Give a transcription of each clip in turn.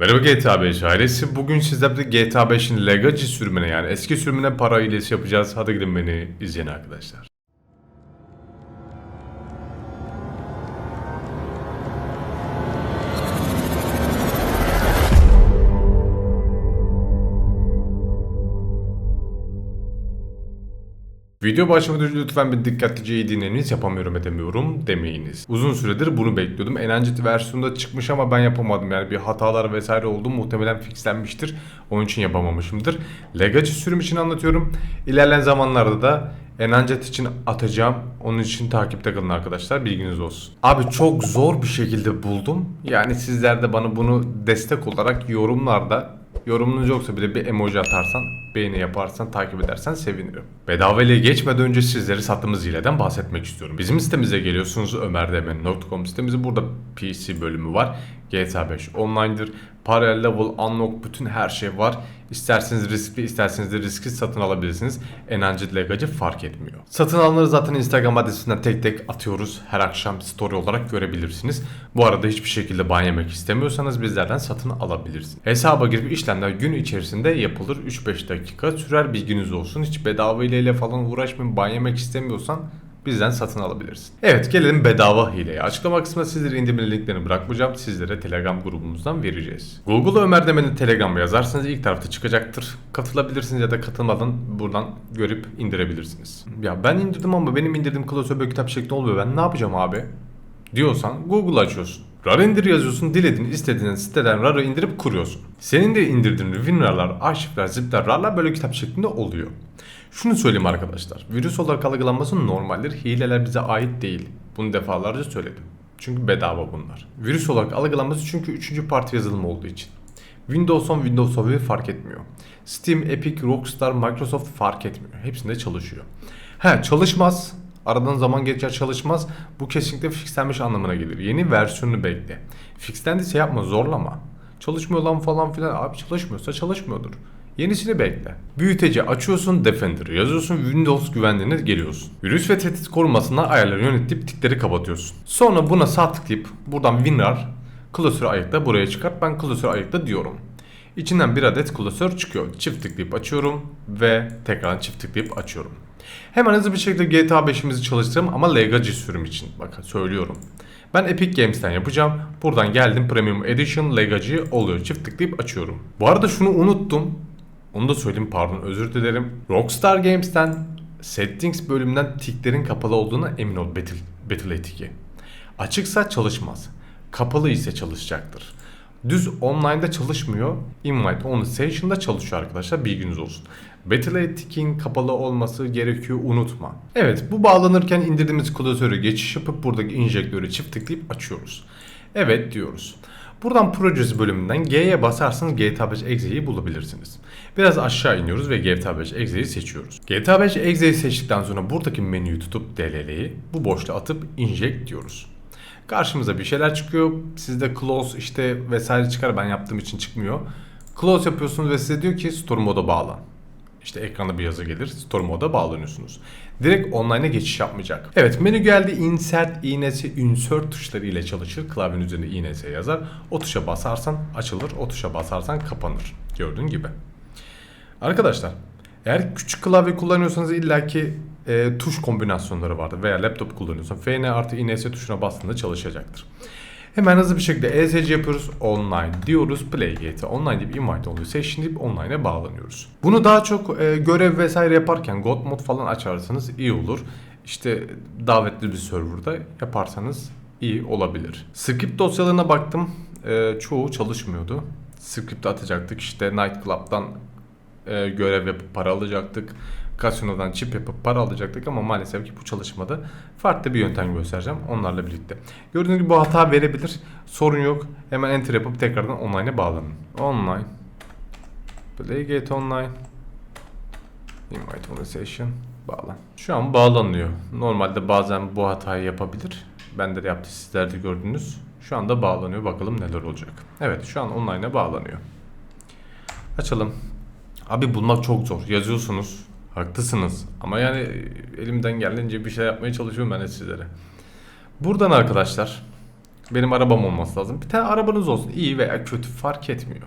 Merhaba GTA 5 ailesi. Bugün sizlerle GTA 5'in Legacy sürümüne yani eski sürümüne para hilesi yapacağız. Hadi gidin beni izleyin arkadaşlar. Video başlamadan önce lütfen bir dikkatlice iyi dinleyiniz. Yapamıyorum edemiyorum demeyiniz. Uzun süredir bunu bekliyordum. Enancet versiyonunda çıkmış ama ben yapamadım. Yani bir hatalar vesaire oldu. Muhtemelen fixlenmiştir. Onun için yapamamışımdır. Legacy sürüm için anlatıyorum. İlerleyen zamanlarda da Enancet için atacağım. Onun için takipte kalın arkadaşlar. Bilginiz olsun. Abi çok zor bir şekilde buldum. Yani sizler de bana bunu destek olarak yorumlarda Yorumunuz yoksa bile bir emoji atarsan, beğeni yaparsan, takip edersen sevinirim. Bedava geçmeden önce sizlere sattığımız hileden bahsetmek istiyorum. Bizim sitemize geliyorsunuz ömerdemen.com sitemizin burada PC bölümü var. GTA 5 online'dır. Parallel level, unlock bütün her şey var. İsterseniz riskli, isterseniz de risksiz satın alabilirsiniz. Enancı legacı fark etmiyor. Satın alanları zaten Instagram adresinden tek tek atıyoruz. Her akşam story olarak görebilirsiniz. Bu arada hiçbir şekilde ban yemek istemiyorsanız bizlerden satın alabilirsiniz. Hesaba girip işlemler gün içerisinde yapılır. 3-5 dakika sürer bilginiz olsun. Hiç bedava hileyle falan uğraşmayın. Ban yemek istemiyorsan bizden satın alabilirsin. Evet gelelim bedava hileye. Açıklama kısmına sizlere indirme linklerini bırakmayacağım. Sizlere Telegram grubumuzdan vereceğiz. Google'a Ömer Demen'i Telegram'a yazarsanız ilk tarafta çıkacaktır. Katılabilirsiniz ya da katılmadan buradan görüp indirebilirsiniz. Ya ben indirdim ama benim indirdiğim klasör böyle kitap şeklinde olmuyor. Ben ne yapacağım abi? Diyorsan Google açıyorsun. RAR indir yazıyorsun, dilediğin istediğin siteden RAR'ı indirip kuruyorsun. Senin de indirdiğin WinRAR'lar, arşivler, zipler, RAR'lar böyle kitap şeklinde oluyor. Şunu söyleyeyim arkadaşlar. Virüs olarak algılanması normaldir. Hileler bize ait değil. Bunu defalarca söyledim. Çünkü bedava bunlar. Virüs olarak algılanması çünkü 3. parti yazılım olduğu için. Windows 10, Windows 11 fark etmiyor. Steam, Epic, Rockstar, Microsoft fark etmiyor. Hepsinde çalışıyor. He çalışmaz. Aradan zaman geçer çalışmaz. Bu kesinlikle fixlenmiş anlamına gelir. Yeni versiyonunu bekle. Fixlendiyse yapma zorlama. Çalışmıyor lan falan filan. Abi çalışmıyorsa çalışmıyordur. Yenisini bekle. Büyüteci açıyorsun Defender yazıyorsun Windows güvenliğine geliyorsun. Virüs ve tehdit korumasına ayarları yönetleyip tikleri kapatıyorsun. Sonra buna sağ tıklayıp buradan WinRAR klasörü ayıkla buraya çıkart ben klasörü ayıkla diyorum. İçinden bir adet klasör çıkıyor. Çift tıklayıp açıyorum ve tekrar çift tıklayıp açıyorum. Hemen hızlı bir şekilde GTA 5'imizi çalıştıralım ama Legacy sürüm için. Bakın söylüyorum. Ben Epic Games'ten yapacağım. Buradan geldim Premium Edition Legacy oluyor. Çift tıklayıp açıyorum. Bu arada şunu unuttum. Onu da söyleyeyim pardon özür dilerim. Rockstar Games'ten Settings bölümünden tiklerin kapalı olduğuna emin ol Battle, Battle Ethic'i. Açıksa çalışmaz. Kapalı ise çalışacaktır. Düz online'da çalışmıyor. Invite on Session'da çalışıyor arkadaşlar. Bilginiz olsun. Battle Ethic'in kapalı olması gerekiyor unutma. Evet bu bağlanırken indirdiğimiz klasörü geçiş yapıp buradaki injektörü çift tıklayıp açıyoruz. Evet diyoruz. Buradan Projesi bölümünden G'ye basarsanız GTA 5 Exe'yi bulabilirsiniz. Biraz aşağı iniyoruz ve GTA 5 Exe'yi seçiyoruz. GTA 5 Exe'yi seçtikten sonra buradaki menüyü tutup DLL'yi bu boşluğa atıp Inject diyoruz. Karşımıza bir şeyler çıkıyor. Sizde close işte vesaire çıkar. Ben yaptığım için çıkmıyor. Close yapıyorsunuz ve size diyor ki Store moda bağlan. İşte ekranda bir yazı gelir. Store moda bağlanıyorsunuz. Direkt online'a geçiş yapmayacak. Evet menü geldi. Insert, iğnesi, insert tuşları ile çalışır. Klavyenin üzerinde iğnesi yazar. O tuşa basarsan açılır. O tuşa basarsan kapanır. Gördüğün gibi. Arkadaşlar eğer küçük klavye kullanıyorsanız illaki e, tuş kombinasyonları vardır. Veya laptop kullanıyorsan FN artı INS tuşuna bastığında çalışacaktır. Hemen hızlı bir şekilde ESC yapıyoruz. Online diyoruz. Play GT online deyip invite oluyor. Session deyip online'a bağlanıyoruz. Bunu daha çok e, görev vesaire yaparken God mod falan açarsanız iyi olur. İşte davetli bir serverda yaparsanız iyi olabilir. Script dosyalarına baktım. E, çoğu çalışmıyordu. Script atacaktık. İşte Night Club'dan e, görev yapıp para alacaktık. Casino'dan çip yapıp para alacaktık ama maalesef ki bu çalışmadı. Farklı bir yöntem göstereceğim onlarla birlikte. Gördüğünüz gibi bu hata verebilir. Sorun yok. Hemen enter yapıp tekrardan online'a bağlanın. Online. Playgate online. Invite on session. Bağlan. Şu an bağlanıyor. Normalde bazen bu hatayı yapabilir. Ben de yaptı sizler de gördünüz. Şu anda bağlanıyor. Bakalım neler olacak. Evet şu an online'a bağlanıyor. Açalım. Abi bulmak çok zor. Yazıyorsunuz. Haklısınız. Ama yani elimden geldiğince bir şey yapmaya çalışıyorum ben de sizlere. Buradan arkadaşlar Benim arabam olması lazım. Bir tane arabanız olsun. iyi veya kötü fark etmiyor.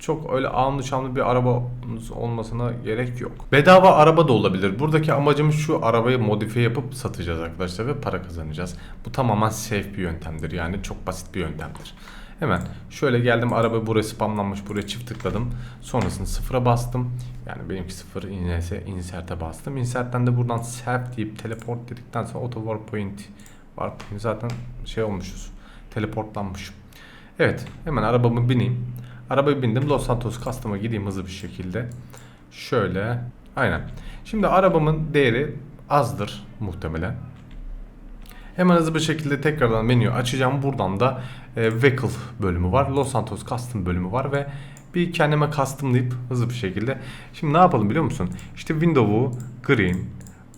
Çok öyle alnı şanlı bir arabanız olmasına gerek yok. Bedava araba da olabilir. Buradaki amacımız şu arabayı modifiye yapıp satacağız arkadaşlar ve para kazanacağız. Bu tamamen safe bir yöntemdir. Yani çok basit bir yöntemdir. Hemen şöyle geldim araba buraya spamlanmış buraya çift tıkladım. Sonrasında sıfıra bastım. Yani benimki sıfır inese insert'e bastım. Insert'ten de buradan self deyip teleport dedikten sonra auto warpoint warpoint zaten şey olmuşuz. Teleportlanmışım. Evet hemen arabamı bineyim. Arabaya bindim Los Santos Custom'a gideyim hızlı bir şekilde. Şöyle aynen. Şimdi arabamın değeri azdır muhtemelen. Hemen hızlı bir şekilde tekrardan menüyü açacağım. Buradan da e, Vehicle bölümü var. Los Santos Custom bölümü var ve bir kendime customlayıp hızlı bir şekilde. Şimdi ne yapalım biliyor musun? İşte window'u green.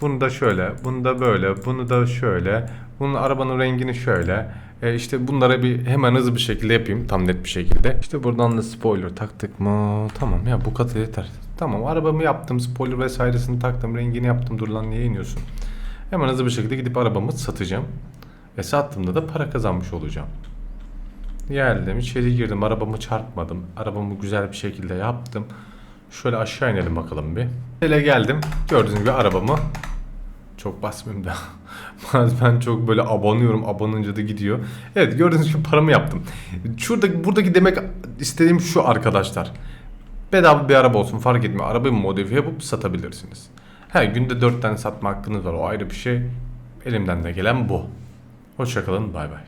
Bunu da şöyle, bunu da böyle, bunu da şöyle. Bunun arabanın rengini şöyle. E, işte bunlara bir hemen hızlı bir şekilde yapayım. Tam net bir şekilde. İşte buradan da spoiler taktık mı? Tamam ya bu katı yeter. Tamam arabamı yaptım. Spoiler vesairesini taktım. Rengini yaptım. Dur lan niye iniyorsun? Hemen hızlı bir şekilde gidip arabamı satacağım. Ve sattığımda da para kazanmış olacağım. Geldim içeri girdim arabamı çarpmadım. Arabamı güzel bir şekilde yaptım. Şöyle aşağı inelim bakalım bir. Hele geldim. Gördüğünüz gibi arabamı çok basmayayım da. ben çok böyle abanıyorum. Abanınca da gidiyor. Evet gördüğünüz gibi paramı yaptım. Şuradaki buradaki demek istediğim şu arkadaşlar. Bedava bir araba olsun fark etmiyor. Arabayı modifiye yapıp satabilirsiniz. Her günde 4 tane satma hakkınız var. O ayrı bir şey. Elimden de gelen bu. Hoşçakalın. Bay bay.